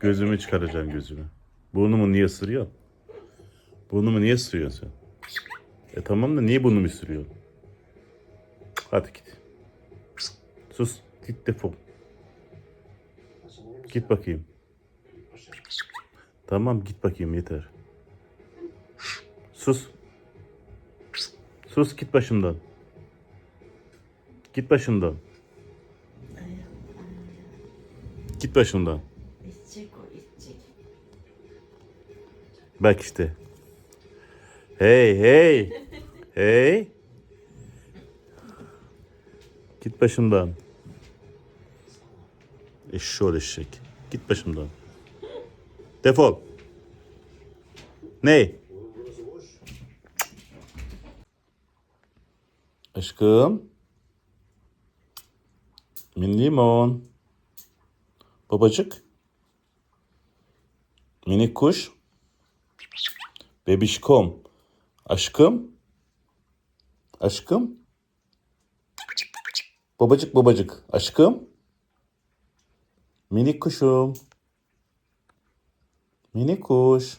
Gözümü çıkaracaksın gözümü. Burnumu niye ısırıyorsun? Burnumu niye ısırıyorsun sen? E tamam da niye burnumu ısırıyorsun? Hadi git. Sus. Git defol. Git bakayım. Tamam git bakayım yeter. Sus. Sus git başımdan. Git başımdan. Git başımdan. İçecek o içecek. Bak işte. Hey hey. Hey. Git başımdan. Eşşoğlu eşek. Git başımdan. Defol. Ne? Aşkım. Min limon. Babacık. Minik kuş. Bebişkom. Aşkım. Aşkım. Babacık babacık. Aşkım. Minik kuşum. Minik kuş.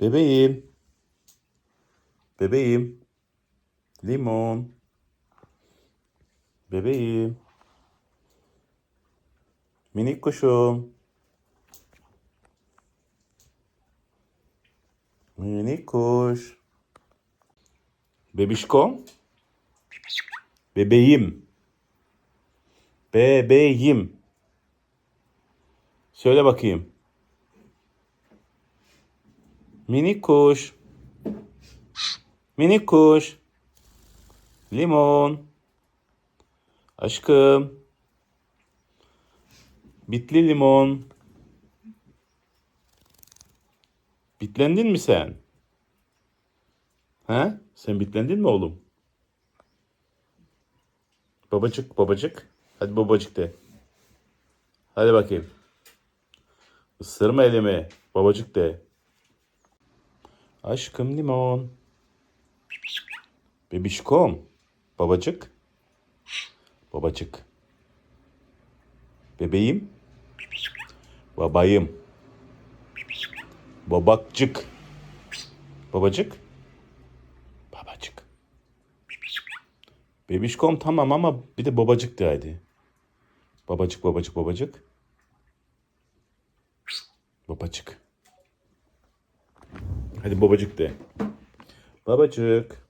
Bebeğim. Bebeğim. Limon. Bebeğim. Minik kuşum. Minik kuş. Bebişkom. Bebeğim. Bebeğim. Söyle bakayım. Minik kuş. Minik kuş. Limon. Aşkım. Bitli limon. Bitlendin mi sen? He? Sen bitlendin mi oğlum? Babacık, babacık. Hadi babacık de. Hadi bakayım. Isırma elimi. Babacık de. Aşkım limon. Bebişkom. Babacık. Babacık. Bebeğim. Babayım. Babakcık. Babacık. Babacık. Bebişkom tamam ama bir de babacık de hadi. Babacık babacık babacık. Babacık. Hadi babacık de. Babacık.